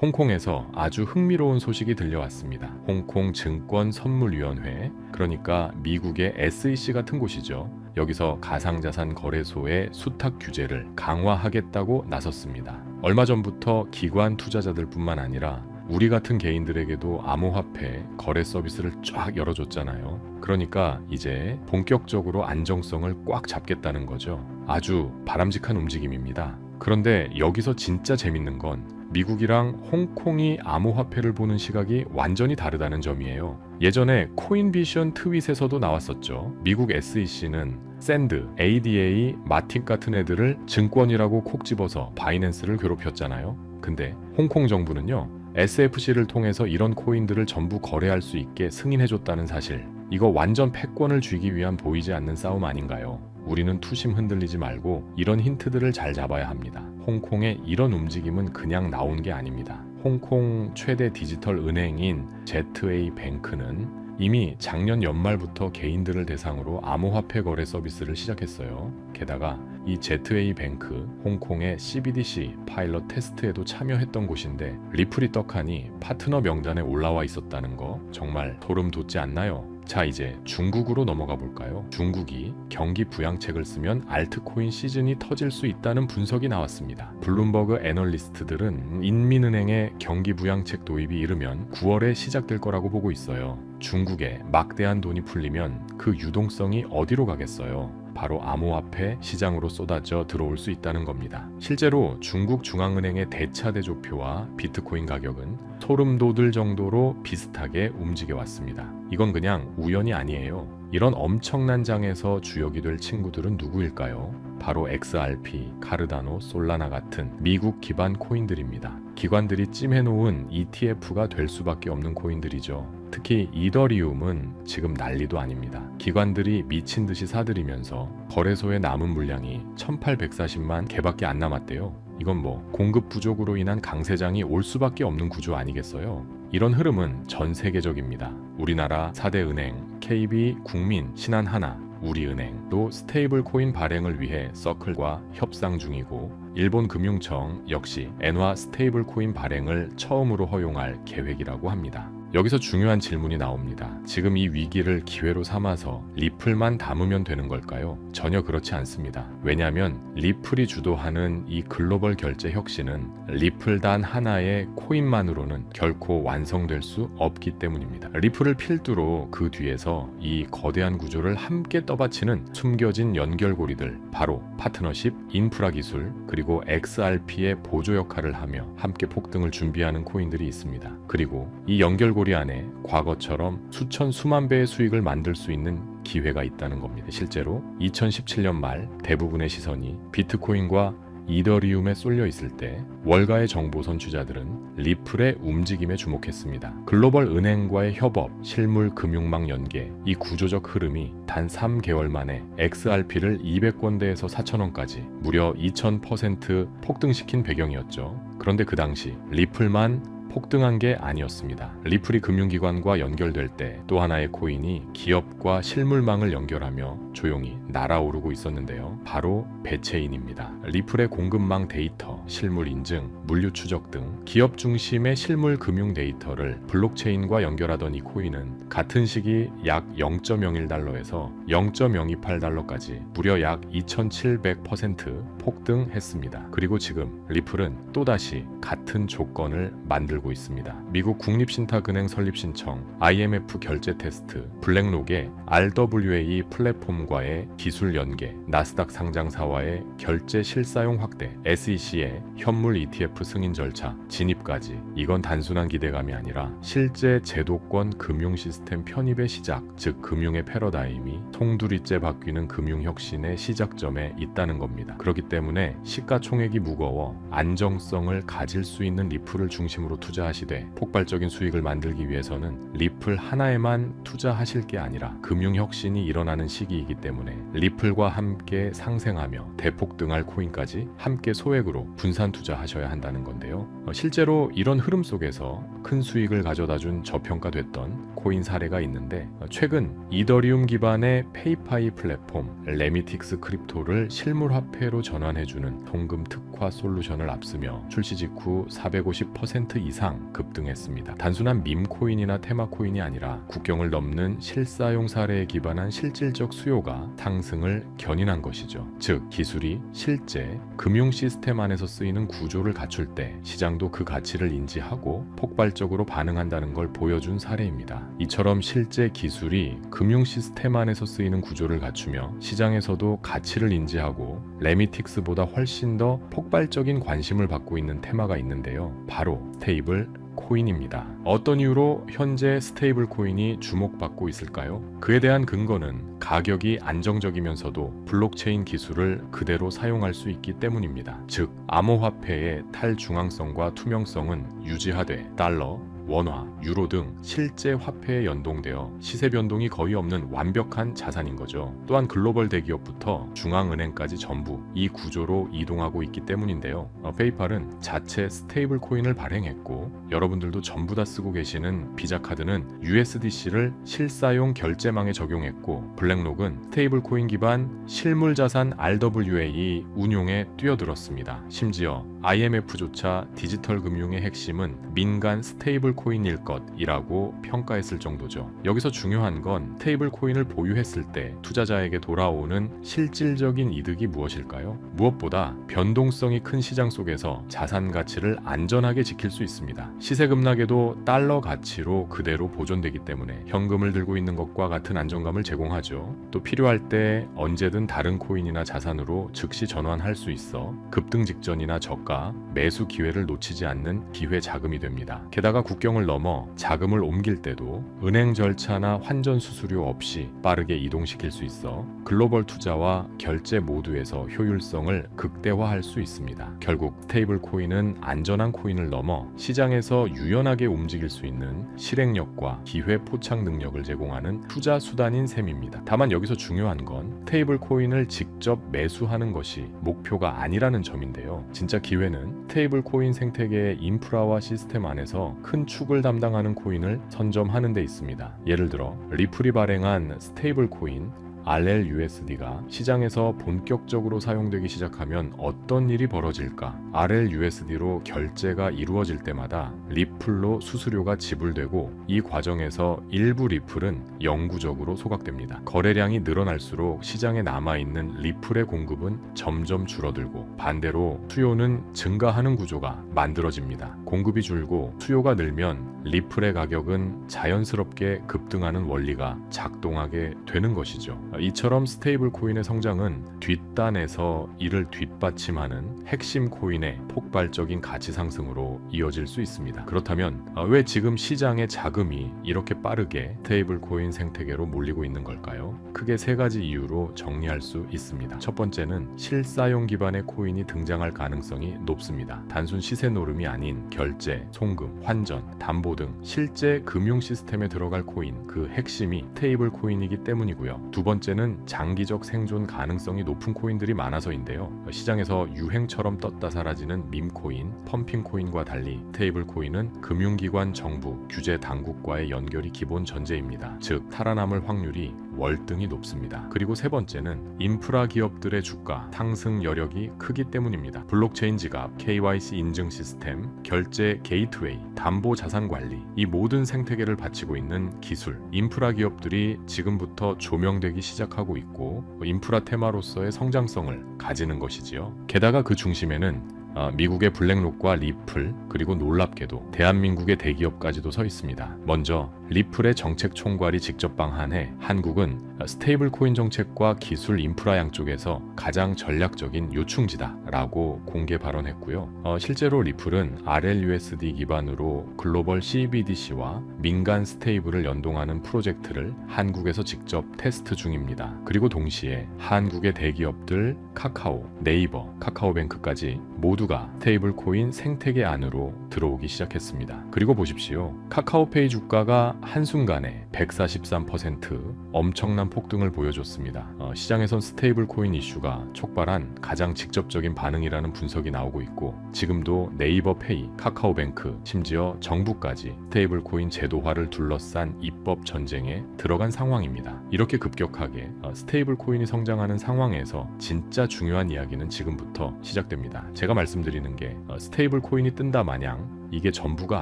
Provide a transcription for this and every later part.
홍콩에서 아주 흥미로운 소식이 들려왔습니다. 홍콩 증권 선물위원회, 그러니까 미국의 SEC 같은 곳이죠. 여기서 가상자산 거래소의 수탁 규제를 강화하겠다고 나섰습니다. 얼마 전부터 기관 투자자들 뿐만 아니라 우리 같은 개인들에게도 암호화폐 거래 서비스를 쫙 열어줬잖아요. 그러니까 이제 본격적으로 안정성을 꽉 잡겠다는 거죠. 아주 바람직한 움직임입니다. 그런데 여기서 진짜 재밌는 건 미국이랑 홍콩이 암호화폐를 보는 시각이 완전히 다르다는 점이에요. 예전에 코인비션 트윗에서도 나왔었죠. 미국 SEC는 샌드, ADA, 마틴 같은 애들을 증권이라고 콕 집어서 바이낸스를 괴롭혔잖아요. 근데 홍콩 정부는요. SFC를 통해서 이런 코인들을 전부 거래할 수 있게 승인해줬다는 사실. 이거 완전 패권을 쥐기 위한 보이지 않는 싸움 아닌가요? 우리는 투심 흔들리지 말고 이런 힌트들을 잘 잡아야 합니다. 홍콩의 이런 움직임은 그냥 나온 게 아닙니다. 홍콩 최대 디지털 은행인 ZA 뱅크는 이미 작년 연말부터 개인들을 대상으로 암호화폐 거래 서비스를 시작했어요. 게다가 이 ZA 뱅크 홍콩의 CBDC 파일럿 테스트에도 참여했던 곳인데 리플이 떡하니 파트너 명단에 올라와 있었다는 거 정말 소름 돋지 않나요? 자 이제 중국으로 넘어가 볼까요? 중국이 경기 부양책을 쓰면 알트코인 시즌이 터질 수 있다는 분석이 나왔습니다. 블룸버그 애널리스트들은 인민은행의 경기 부양책 도입이 이르면 9월에 시작될 거라고 보고 있어요. 중국에 막대한 돈이 풀리면 그 유동성이 어디로 가겠어요? 바로 암호화폐 시장으로 쏟아져 들어올 수 있다는 겁니다. 실제로 중국 중앙은행의 대차대조표와 비트코인 가격은 소름 돋을 정도로 비슷하게 움직여 왔습니다. 이건 그냥 우연이 아니에요. 이런 엄청난 장에서 주역이 될 친구들은 누구일까요? 바로 XRP, 카르다노, 솔라나 같은 미국 기반 코인들입니다. 기관들이 찜해놓은 ETF가 될 수밖에 없는 코인들이죠. 특히 이더리움은 지금 난리도 아닙니다. 기관들이 미친 듯이 사들이면서 거래소에 남은 물량이 1840만 개밖에 안 남았대요. 이건 뭐 공급 부족으로 인한 강세장이 올 수밖에 없는 구조 아니겠어요? 이런 흐름은 전 세계적입니다. 우리나라 4대 은행, KB, 국민, 신한하나, 우리은행도 스테이블 코인 발행을 위해 서클과 협상 중이고 일본 금융청 역시 엔화 스테이블 코인 발행을 처음으로 허용할 계획이라고 합니다. 여기서 중요한 질문이 나옵니다. 지금 이 위기를 기회로 삼아서 리플만 담으면 되는 걸까요? 전혀 그렇지 않습니다. 왜냐하면 리플이 주도하는 이 글로벌 결제 혁신은 리플 단 하나의 코인만으로는 결코 완성될 수 없기 때문입니다. 리플을 필두로 그 뒤에서 이 거대한 구조를 함께 떠받치는 숨겨진 연결고리들 바로 파트너십, 인프라 기술 그리고 XRP의 보조 역할을 하며 함께 폭등을 준비하는 코인들이 있습니다. 그리고 이 연결고리 안에 과거처럼 수천 수만 배의 수익을 만들 수 있는 기회가 있다는 겁니다. 실제로 2017년 말 대부분의 시선이 비트코인과 이더리움에 쏠려 있을 때 월가의 정보 선취자들은 리플의 움직임에 주목했습니다. 글로벌 은행과의 협업, 실물 금융망 연계, 이 구조적 흐름이 단 3개월 만에 XRP를 200권대에서 4,000원까지 무려 2,000% 폭등시킨 배경이었죠. 그런데 그 당시 리플만 폭등한 게 아니었습니다. 리플이 금융기관과 연결될 때 또 하나의 코인이 기업과 실물망을 연결하며 조용히 날아오르고 있었는데요. 바로 배체인입니다. 리플의 공급망 데이터, 실물 인증, 물류 추적 등 기업 중심의 실물 금융 데이터를 블록체인과 연결하던 이 코인은 같은 시기 약 0.01달러에서 0.028달러까지 무려 약 2700% 폭등했습니다. 그리고 지금 리플은 또다시 같은 조건을 만들고 있습니다. 미국 국립신탁은행 설립 신청, IMF 결제 테스트, 블랙록의 RWA 플랫폼과의 기술 연계, 나스닥 상장사와의 결제 실사용 확대, SEC의 현물 ETF 승인 절차, 진입까지 이건 단순한 기대감이 아니라 실제 제도권 금융 시스템 편입의 시작, 즉 금융의 패러다임이 통두리째 바뀌는 금융 혁신의 시작점에 있다는 겁니다. 그렇기 때문에 시가총액이 무거워 안정성을 가질 수 있는 리플을 중심으로 투자 투자하시되 폭발적인 수익을 만들기 위해서는 리플 하나에만 투자하실 게 아니라 금융 혁신이 일어나는 시기이기 때문에 리플과 함께 상생하며 대폭등할 코인까지 함께 소액으로 분산 투자하셔야 한다는 건데요. 어, 실제로 이런 흐름 속에서 큰 수익을 가져다 준 저평가됐던 코인 사례가 있는데 어, 최근 이더리움 기반의 페이파이 플랫폼 레미틱스 크립토를 실물 화폐로 전환해주는 통금 특화 솔루션을 앞서며 출시 직후 450% 이상 급등했습니다. 단순한 밈 코인이나 테마 코인이 아니라 국경을 넘는 실사용 사례에 기반한 실질적 수요가 상승 을 견인한 것이죠. 즉 기술이 실제 금융 시스템 안에서 쓰이는 구조를 갖출 때 시장도 그 가치를 인지하고 폭발적으로 반응한다는 걸 보여준 사례입니다. 이처럼 실제 기술이 금융 시스템 안에서 쓰이는 구조를 갖추며 시장에서도 가치를 인지하고 레미틱스보다 훨씬 더 폭발적인 관심을 받고 있는 테마가 있는데요. 바로 스테이블 코인입니다. 어떤 이유로 현재 스테이블 코인이 주목받고 있을까요? 그에 대한 근거는 가격이 안정적이면서도 블록체인 기술을 그대로 사용할 수 있기 때문입니다. 즉, 암호화폐의 탈중앙성과 투명성은 유지하되 달러, 원화, 유로 등 실제 화폐에 연동되어 시세 변동이 거의 없는 완벽한 자산인 거죠. 또한 글로벌 대기업부터 중앙은행까지 전부 이 구조로 이동하고 있기 때문인데요. 어, 페이팔은 자체 스테이블 코인을 발행했고 여러분들도 전부 다 쓰고 계시는 비자 카드는 USDC를 실사용 결제망에 적용했고 블랙록은 스테이블 코인 기반 실물 자산 RWA 운용에 뛰어들었습니다. 심지어 IMF조차 디지털 금융의 핵심은 민간 스테이블 코인일 것이라고 평가했을 정도죠. 여기서 중요한 건 스테이블 코인을 보유했을 때 투자자에게 돌아오는 실질적인 이득이 무엇일까요? 무엇보다 변동성이 큰 시장 속에서 자산 가치를 안전하게 지킬 수 있습니다. 시세 급락에도 달러 가치로 그대로 보존되기 때문에 현금을 들고 있는 것과 같은 안정감을 제공하죠. 또 필요할 때 언제든 다른 코인이나 자산으로 즉시 전환할 수 있어 급등 직전이나 저가 매수 기회를 놓치지 않는 기회 자금이 됩니다. 게다가 국경을 넘어 자금을 옮길 때도 은행 절차나 환전 수수료 없이 빠르게 이동시킬 수 있어 글로벌 투자와 결제 모두에서 효율성을 극대화할 수 있습니다. 결국 스테이블 코인은 안전한 코인을 넘어 시장에서 유연하게 움직일 수 있는 실행력과 기회 포착 능력을 제공하는 투자 수단인 셈입니다. 다만 여기서 중요한 건 스테이블 코인을 직접 매수하는 것이 목표가 아니라는 점인데요. 진짜 기회는 스테이블 코인 생태계의 인프라와 시스템 안에서 큰 축을 담당하는 코인을 선점하는 데 있습니다. 예를 들어 리플이 발행한 스테이블 코인 RLUSD가 시장에서 본격적으로 사용되기 시작하면 어떤 일이 벌어질까? RLUSD로 결제가 이루어질 때마다 리플로 수수료가 지불되고 이 과정에서 일부 리플은 영구적으로 소각됩니다. 거래량이 늘어날수록 시장에 남아있는 리플의 공급은 점점 줄어들고 반대로 수요는 증가하는 구조가 만들어집니다. 공급이 줄고 수요가 늘면 리플의 가격은 자연스럽게 급등하는 원리가 작동하게 되는 것이죠. 이처럼 스테이블 코인의 성장은 뒷단에서 이를 뒷받침하는 핵심 코인의 폭발적인 가치 상승으로 이어질 수 있습니다. 그렇다면 아, 왜 지금 시장의 자금이 이렇게 빠르게 스테이블 코인 생태계로 몰리고 있는 걸까요? 크게 세 가지 이유로 정리할 수 있습니다. 첫 번째는 실사용 기반의 코인이 등장할 가능성이 높습니다. 단순 시세 노름이 아닌 결제, 송금, 환전, 담보 등 실제 금융 시스템에 들어갈 코인 그 핵심이 스테이블 코인이기 때문이고요. 두 번째는 장기적 생존 가능성이 높은 코인들이 많아서인데요. 시장에서 유행처럼 떴다 사라지는 밈 코인, 펌핑 코인과 달리 스테이블 코인은 금융기관, 정부, 규제 당국과의 연결이 기본 전제입니다. 즉 살아남을 확률이 월등히 높습니다. 그리고 세 번째는 인프라 기업들의 주가 상승 여력이 크기 때문입니다. 블록체인 지갑, KYC 인증 시스템, 결제 게이트웨이, 담보 자산 관리 이 모든 생태계를 바치고 있는 기술, 인프라 기업들이 지금부터 조명되기 시작하고 있고 인프라 테마로서의 성장성을 가지는 것이지요. 게다가 그 중심에는 어, 미국의 블랙록과 리플 그리고 놀랍게도 대한민국의 대기업까지도 서 있습니다. 먼저 리플의 정책 총괄이 직접 방한해 한국은 스테이블 코인 정책과 기술 인프라 양쪽에서 가장 전략적인 요충지다라고 공개 발언했고요. 어, 실제로 리플은 RLUSD 기반으로 글로벌 CBDC와 민간 스테이블을 연동하는 프로젝트를 한국에서 직접 테스트 중입니다. 그리고 동시에 한국의 대기업들 카카오, 네이버, 카카오뱅크까지 모두 모두가 스테이블 코인 생태계 안으로 들어오기 시작했습니다. 그리고 보십시오. 카카오페이 주가가 한순간에 143% 엄청난 폭등을 보여줬습니다. 어, 시장에선 스테이블 코인 이슈가 촉발한 가장 직접적인 반응이라는 분석이 나오고 있고 지금도 네이버 페이, 카카오뱅크, 심지어 정부까지 스테이블 코인 제도화를 둘러싼 입법 전쟁에 들어간 상황입니다. 이렇게 급격하게 어, 스테이블 코인이 성장하는 상황에서 진짜 중요한 이야기는 지금부터 시작됩니다. 제가 말씀드리는 게 어, 스테이블 코인이 뜬다 마냥 이게 전부가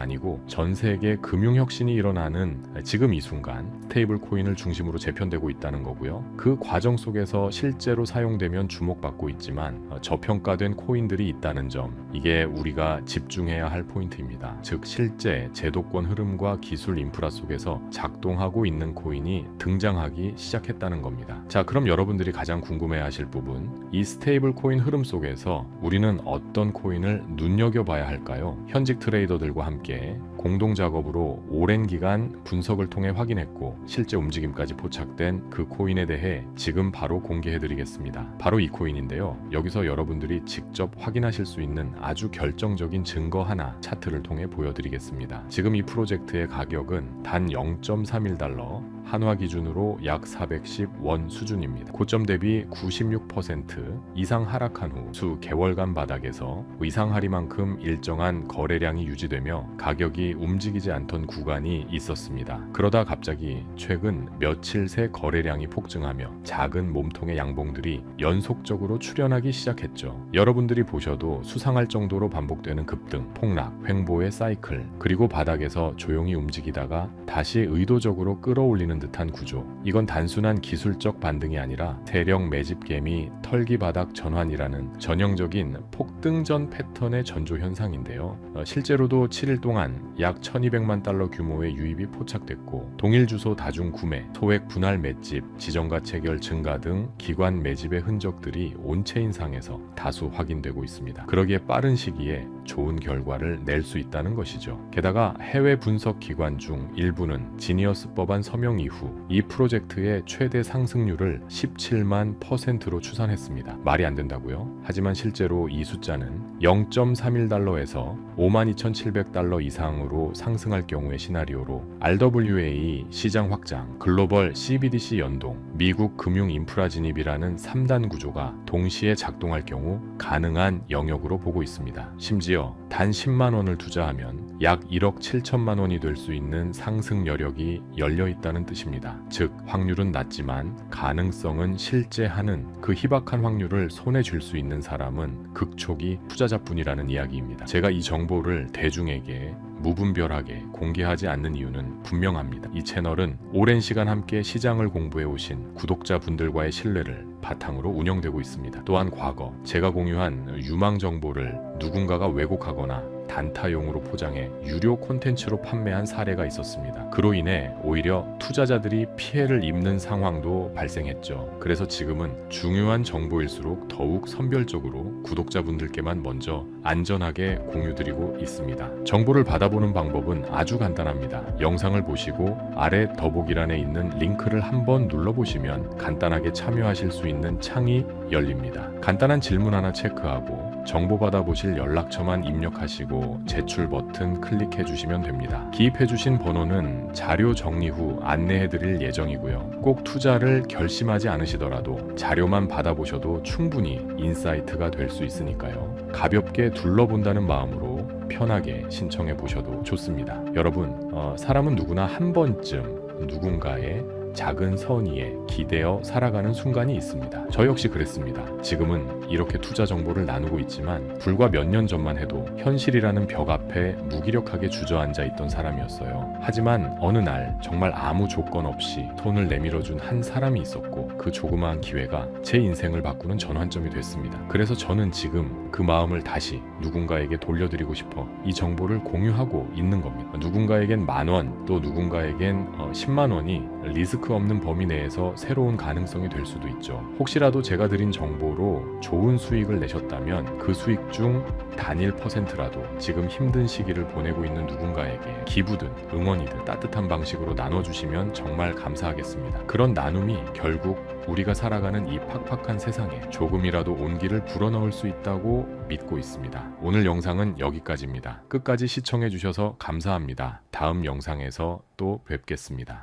아니고 전 세계 금융 혁신이 일어나는 지금 이 순간 스테이블 코인을 중심으로 재편되고 있다는 거고요. 그 과정 속에서 실제로 사용되면 주목받고 있지만 어, 저평가된 코인들이 있다는 점 이게 우리가 집중해야 할 포인트입니다. 즉 실제 제도권 흐름과 기술 인프라 속에서 작동하고 있는 코인이 등장하기 시작했다는 겁니다. 자, 그럼 여러분들이 가장 궁금해하실 부분 이 스테이블 코인 흐름 속에서 우리는 어떤 코인을 눈여겨봐야 할까요? 현직 트 레이더들과 함께 공동 작업으로 오랜 기간 분석을 통해 확인했고 실제 움직임까지 포착된 그 코인에 대해 지금 바로 공개해 드리겠습니다. 바로 이 코인인데요. 여기서 여러분들이 직접 확인하실 수 있는 아주 결정적인 증거 하나 차트를 통해 보여드리겠습니다. 지금 이 프로젝트의 가격은 단 0.31달러, 한화 기준으로 약 410원 수준입니다. 고점 대비 96% 이상 하락한 후 수 개월간 바닥에서 이상하리만큼 일정한 거래량이 유지되며 가격이 움직이지 않던 구간이 있었습니다. 그러다 갑자기 최근 며칠 새 거래량이 폭증하며 작은 몸통의 양봉들이 연속적으로 출현하기 시작했죠. 여러분들이 보셔도 수상할 정도로 반복되는 급등, 폭락, 횡보의 사이클, 그리고 바닥에서 조용히 움직이다가 다시 의도적으로 끌어올리는 듯한 구조. 이건 단순한 기술적 반등이 아니라 대령 매집개미 털기 바닥 전환이라는 전형적인 폭등전 패턴의 전조 현상인데요. 어, 실제로도 7일 동안 약 1200만 달러 규모의 유입이 포착됐고 동일 주소 다중 구매, 소액 분할 맷집, 지정가 체결 증가 등 기관 매집의 흔적들이 온체인상에서 다수 확인되고 있습니다. 그러기에 빠른 시기에 좋은 결과를 낼 수 있다는 것이죠. 게다가 해외 분석 기관 중 일부는 지니어스 법안 서명 이후 이 프로젝트의 최대 상승률을 17만 퍼센트로 추산했습니다. 말이 안 된다고요? 하지만 실제로 이 숫자는 0.31달러에서 52,700달러 이상으로 상승할 경우의 시나리오로 RWA 시장 확장, 글로벌 CBDC 연동, 미국 금융 인프라 진입이라는 3단 구조가 동시에 작동할 경우 가능한 영역으로 보고 있습니다. 심지어 단 10만 원을 투자하면 약 1억 7천만 원이 될 수 있는 상승 여력이 열려 있다는 뜻입니다. 즉 확률은 낮지만 가능성은 실제 하는 그 희박한 확률을 손에 쥘 수 있는 사람은 극초기 투자자뿐이라는 이야기입니다. 제가 이 정보를 대중에게 무분별하게 공개하지 않는 이유는 분명합니다. 이 채널은 오랜 시간 함께 시장을 공부해 오신 구독자분들과의 신뢰를 바탕으로 운영되고 있습니다. 또한 과거 제가 공유한 유망 정보를 누군가가 왜곡하거나 단타용으로 포장해 유료 콘텐츠로 판매한 사례가 있었습니다. 그로 인해 오히려 투자자들이 피해를 입는 상황도 발생했죠. 그래서 지금은 중요한 정보일수록 더욱 선별적으로 구독자분들께만 먼저 안전하게 공유드리고 있습니다. 정보를 받아보는 방법은 아주 간단합니다. 영상을 보시고 아래 더보기란에 있는 링크를 한번 눌러보시면 간단하게 참여하실 수 있는 창이 열립니다. 간단한 질문 하나 체크하고 정보 받아보실 연락처만 입력하시고 제출 버튼 클릭해 주시면 됩니다. 기입해 주신 번호는 자료 정리 후 안내해 드릴 예정이고요. 꼭 투자를 결심하지 않으시더라도 자료만 받아보셔도 충분히 인사이트가 될 수 있으니까요. 가볍게 둘러본다는 마음으로 편하게 신청해 보셔도 좋습니다. 여러분, 어, 사람은 누구나 한 번쯤 누군가의 작은 선의에 기대어 살아가는 순간이 있습니다. 저 역시 그랬습니다. 지금은 이렇게 투자 정보를 나누고 있지만 불과 몇 년 전만 해도 현실이라는 벽 앞에 무기력하게 주저앉아 있던 사람이었어요. 하지만 어느 날 정말 아무 조건 없이 손을 내밀어준 한 사람이 있었고 그 조그마한 기회가 제 인생을 바꾸는 전환점이 됐습니다. 그래서 저는 지금 그 마음을 다시 누군가에게 돌려드리고 싶어 이 정보를 공유하고 있는 겁니다. 누군가에겐 만 원, 또 누군가에겐 어, 10만 원이 리스 크 없는 범위 내에서 새로운 가능성이 될 수도 있죠. 혹시라도 제가 드린 정보로 좋은 수익을 내셨다면 그 수익 중 단일 퍼센트라도 지금 힘든 시기를 보내고 있는 누군가에게 기부든 응원이든 따뜻한 방식으로 나눠주시면 정말 감사하겠습니다. 그런 나눔이 결국 우리가 살아가는 이 팍팍한 세상에 조금이라도 온기를 불어넣을 수 있다고 믿고 있습니다. 오늘 영상은 여기까지입니다. 끝까지 시청해주셔서 감사합니다. 다음 영상에서 또 뵙겠습니다.